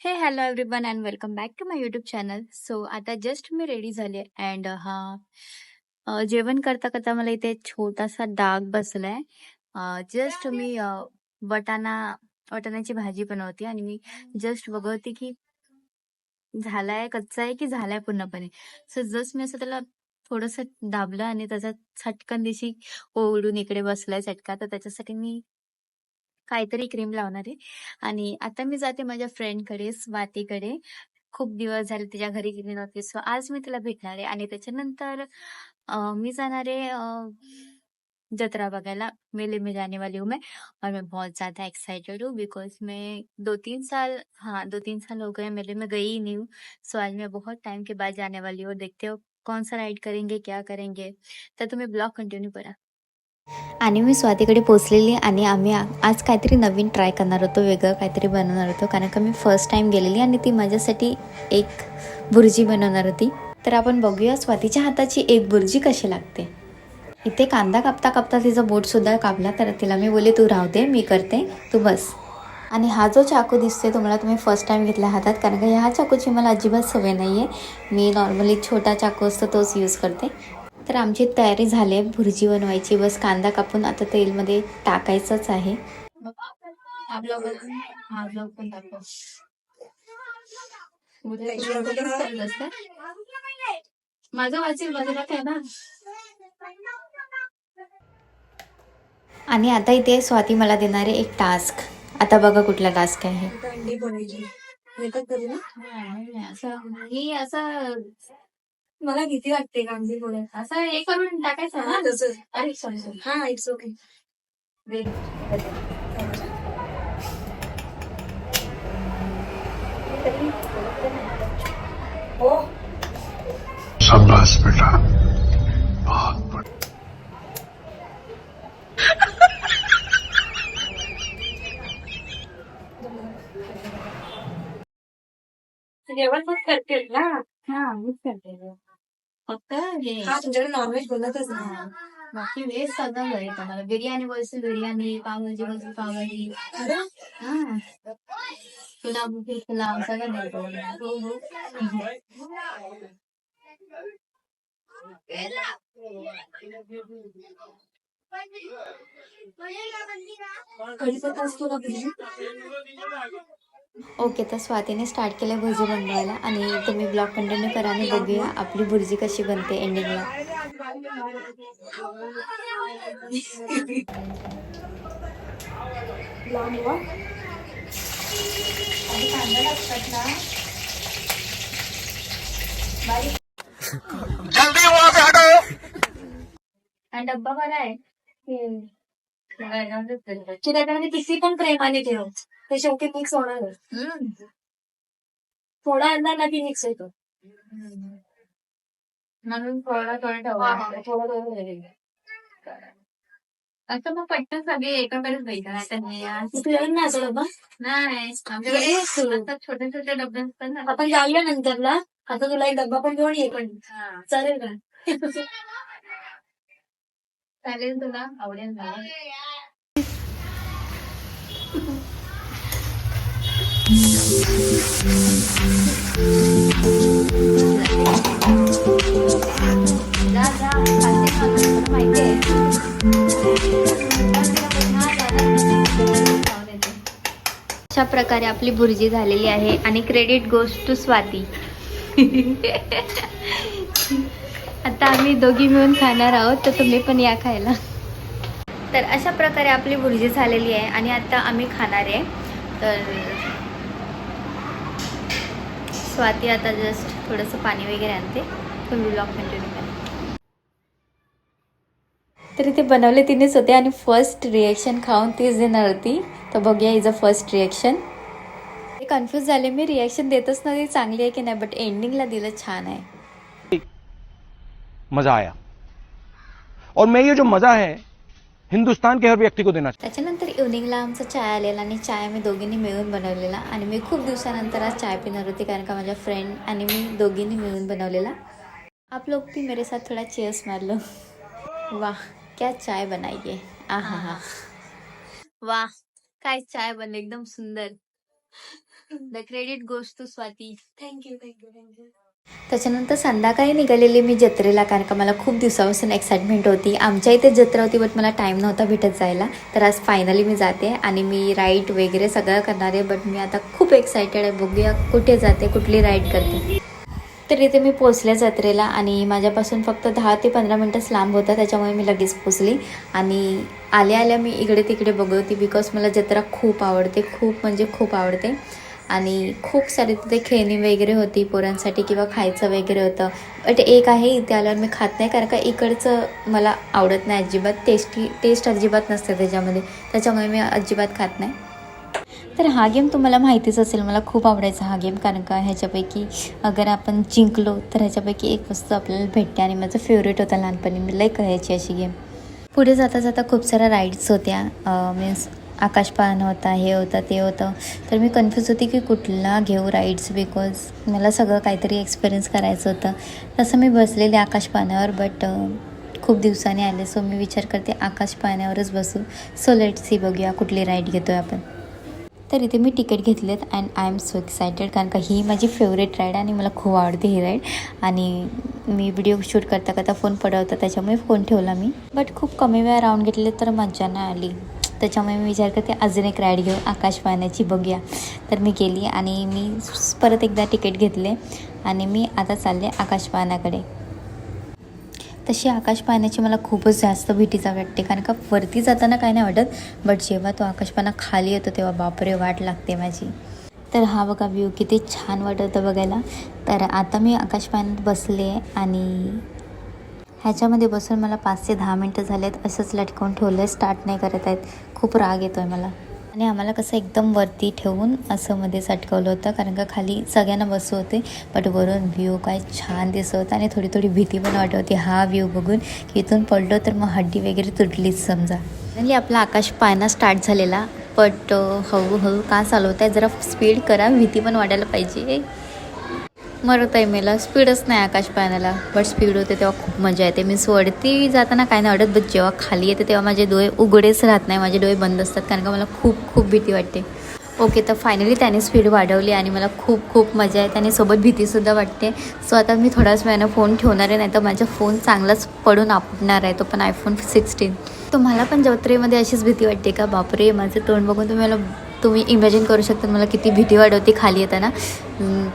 Hey hello everyone and welcome back to my YouTube channel so आता just मी ready झाले and हा जेवण करता करता मला इथे एक छोटासा डाग बसलाय. जस्ट मी वटाणा वटाण्याची भाजी बनवते आणि मी जस्ट बघवते की झालाय कच्चा आहे की झालाय पूर्णपणे. सो जस्ट मी असं त्याला थोडस दाबलं आणि त्याचा छटकन दिशी ओढून इकडे बसलाय चटका तर त्याच्यासाठी मी काहीतरी क्रीम लावणार आहे. आणि आता मी जाते माझ्या फ्रेंडकडे स्वातीकडे. खूप दिवस झाले तिच्या घरी गेली नव्हती सो आज मी तिला भेटणार आहे. आणि त्याच्यानंतर मी जाणार आहे जत्रा बघायला. मेले में जाने वाली हूँ मैं. और मैं बहुत ज्यादा एक्साइटेड हूँ बिकॉज मैं दो तीन साल हाँ दो तीन साल हो गए मेले में गई ही नहीं हूँ. सो आज मैं बहुत टाइम के बाद जाने वाली हूँ देखते हो कौन सा राइड करेंगे क्या करेंगे. तर तुम्ही ब्लॉग कंटिन्यू करा आणि मी स्वातीकडे पोचलेली आणि आम्ही आज काहीतरी नवीन ट्राय करणार होतो वेगळं काहीतरी बनवणार होतो. कारण का मी फर्स्ट टाईम गेलेली आणि ती माझ्यासाठी एक बुर्जी बनवणार होती. तर आपण बघूया स्वातीच्या हाताची एक बुर्जी कशी लागते. इथे कांदा कापता कापता तिचा बोटसुद्धा कापला तर तिला मी बोले तू राहू दे मी करते तू बस. आणि हा जो चाकू दिसतोय तुम्हाला तुम्ही फर्स्ट टाईम घेतला हातात कारण का ह्या चाकूची मला अजिबात सवय नाही आहे मी नॉर्मली छोटा चाकू असतो तोच यूज करते. तर आमची तयारी झाली आहे. भुर्जी बनवायची बस कांदा कापून आता तेलमध्ये टाकायचंच आहे. माझं वाचेल बाजूला काय ना आणि आता इथे स्वाती मला देणार एक टास्क आता बघा कुठला टास्क आहे. ही असं मला भीती वाटते कांदी पोळ्या असं हे करून टाकायचं ना? तसं अरे सॉरी सॉरी हा इट्स ओके हो. शाबाश बेटा. बहुत बढ़िया जेवण पण करतील ना? हा मीच करते. फक्त हे हा तुमच्याकडे नॉनव्हेज बनतच ना बाकी वेज सगळं घरी मला बिर्याणी बोलते बिर्याणी पावभाजी बोलते पावभाजी. हा. तुला बुके तुला सगळं कढीपत्ता असतो ना ओके तर स्वातीने स्टार्ट केलं भुर्जी बनवायला आणि तुम्ही ब्लॉग कंटिन्यू करा आणि बघूया आपली भुर्जी कशी बनते एंडिंगला डब्बा बरा आहे. किती पण प्रेमाने ठेव. ते शेवटी मिक्स होणार थोडा अंदाज ना की मिक्स होतो म्हणून थोडा थोडा थोडा ठेवा. थोडा असं मग पटकन सगळे एकाकडेच द्यायचं नाही असं डब्बा? नाही. आमच्याकडे छोटे छोटे डबे असतात ना आपण जाऊया नंतरला. आता तुला एक डब्बा पण घेऊन ये पण हा. चालेल का? चालेल तुला. आवडेल ना. अशा प्रकारे आपली भुर्जी झालेली आहे आणि क्रेडिट गोज टू स्वाती. आता आम्ही दोघी मिळून खाणार आहोत तर तुम्ही पण या खायला. तर अशा प्रकारे आपली भुर्जी झालेली आहे आणि आता आम्ही खाणार आहे. तर स्वाती आता जस्ट थोडंसं पाणी वगैरे आणते. तुम्ही ब्लॉग कंटिन्यू करा. तर इथे बनवले तिनेच होते आणि फर्स्ट रिएक्शन खाऊन तीच देणार होती. तर बघूया हिचं फर्स्ट रिएक्शन कन्फ्यूज झाले मी रिएक्शन देतच नव्हती चांगली आहे की नाही बट एंडिंगला दिलं छान आहे. मजा आया. और मैं ये जो मजा है हिंदुस्तान के हर व्यक्ति को देना त्याच्यानंतर इव्हनिंगला आमचा चाय आलेला आणि चाय आम्ही दोघींनी मिळून बनवलेला आणि मी खूप दिवसानंतर आज चाय पिणार होती कारण का माझ्या फ्रेंड आणि मी दोघींनी मिळून बनवलेला. आप लोग भी मेरे साथ थोड़ा चेअर्स मारलो. वा वाह क्या चाय बनाई है आहा हा. वा काय चाय बनले एकदम सुंदर. द क्रेडिट गोष्ट to Swati thank you thank you thank you त्याच्यानंतर संध्याकाळी निघालेली मी जत्रेला कारण का मला खूप दिवसापासून एक्साइटमेंट होती. आमच्या इथे जत्रा होती बट मला टाईम नव्हता भेटत जायला. तर आज फायनली मी जाते आणि मी राईड वगैरे सगळं करणार आहे बट मी आता खूप एक्सायटेड आहे. बघूया कुठे जाते कुठली राईड करते. तर इथे मी पोचले जत्रेला आणि माझ्यापासून फक्त दहा ते पंधरा मिनटंच लांब होता त्याच्यामुळे मी लगेच पोचली आणि आल्या आल्या मी इकडे तिकडे बघत होती बिकॉज मला जत्रा खूप आवडते खूप म्हणजे खूप आवडते. आणि खूप सारे तिथे खेळणी वगैरे होती पोरांसाठी किंवा खायचं वगैरे होतं. बट एक आहे इथे आल्यावर मी खात नाही कारण का इकडचं मला आवडत नाही अजिबात. टेस्टी टेस्ट अजिबात नसते त्याच्यामध्ये. त्याच्यामुळे मी अजिबात खात नाही. तर हा गेम तुम्हाला माहितीच असेल मला खूप आवडायचा हा गेम. कारण का ह्याच्यापैकी अगर आपण जिंकलो तर ह्याच्यापैकी एक वस्तू आपल्याला भेटते. आणि माझं फेवरेट होता लहानपणी. मी लय करायची अशी गेम. पुढे जाता जाता खूप साऱ्या राईड्स होत्या. मीन्स आकाशपाळणं होता हे होतं ते होतं. तर मी कन्फ्यूज होती की कुठला घेऊ राईड्स बिकॉज मला सगळं काहीतरी एक्सपिरियन्स करायचं होतं. तसं मी बसलेले आकाशपाळण्यावर बट खूप दिवसांनी आले. सो मी विचार करते आकाशपाळण्यावरच बसू. सो लेट सी बघूया कुठली राईड घेतो आहे आपण. तर इथे मी तिकीट घेतलेत and I am so excited कारण का ही माझी फेवरेट राईड आणि मला खूप आवडते ही राईड आणि मी व्हिडिओ शूट करता करता फोन पडवता त्याच्यामुळे फोन ठेवला मी. बट खूप कमी वेळा राऊंड घेतले तर मजा नाही आली. त्याच्यामुळे मी विचार करते अजून एक राईड घेऊन आकाशवाण्याची बघूया. तर मी गेली आणि मी परत एकदा तिकीट घेतले आणि मी आता चालले आकाशवाण्याकडे. तशी आकाश पाहण्याची मला खूपच जास्त भीतीचा वाटते कारण का वरती जाताना काय नाही वाटत बट जेव्हा तो आकाशपाना खाली येतो तेव्हा बापरे वाट लागते माझी. तर हा बघा व्ह्यू किती छान वाटत होतं बघायला. तर आता मी आकाशपाण्यात बसले आणि ह्याच्यामध्ये बसून मला पाच ते दहा मिनटं झालेत. असंच लटकवून ठेवलं आहे स्टार्ट नाही करत आहेत. खूप राग येतो आहे मला. आणि आम्हाला कसं एकदम वरती ठेवून असं मध्ये सटकवलं होतं. कारण का खाली सगळ्यांना बसू होते. बट वरून व्ह्यू काय छान दिसत होता. आणि थोडी थोडी भीती पण वाटत होती. हा व्ह्यू बघून की इथून पडलो तर मग हड्डी वगैरे तुटलीच समजा. म्हणजे आपला आकाश पाहणं स्टार्ट झालेला. बट हळूहळू का चालवत आहे जरा स्पीड करा. भीती पण वाटायला पाहिजे. मरत आहे मला. स्पीडच नाही आकाश पाहण्याला. बट स्पीड होते तेव्हा खूप मजा येते. मी स्वडती जाताना काय नाही वाटत बट जेव्हा खाली येते तेव्हा माझे डोळे उघडेच राहत नाही. माझे डोळे बंद असतात कारण का मला खूप खूप भीती वाटते. ओके तर फायनली त्याने स्पीड वाढवली आणि मला खूप खूप मजा आहे त्याने सोबत भीतीसुद्धा वाटते. सो आता मी थोड्याच वेळानं फोन ठेवणार आहे नाही तर माझा फोन चांगलाच पडून आपटणार आहे. तो पण आयफोन सिक्स्टीन तुम्हाला पण जत्रेमध्ये अशीच भीती वाटते का? बापरे माझं तोंड बघून तुम्ही मला तुम्ही इमॅजिन करू शकता मला किती भीती वाढवते खाली येताना.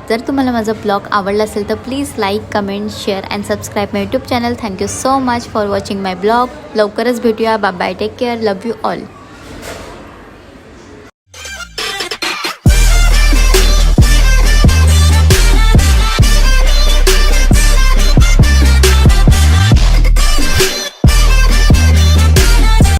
जर तुम्हाला माझा ब्लॉग आवडला असेल तर please like comment share and subscribe my YouTube channel thank you so much for watching my blog लवकरच भेटूया. Bye bye take care love you all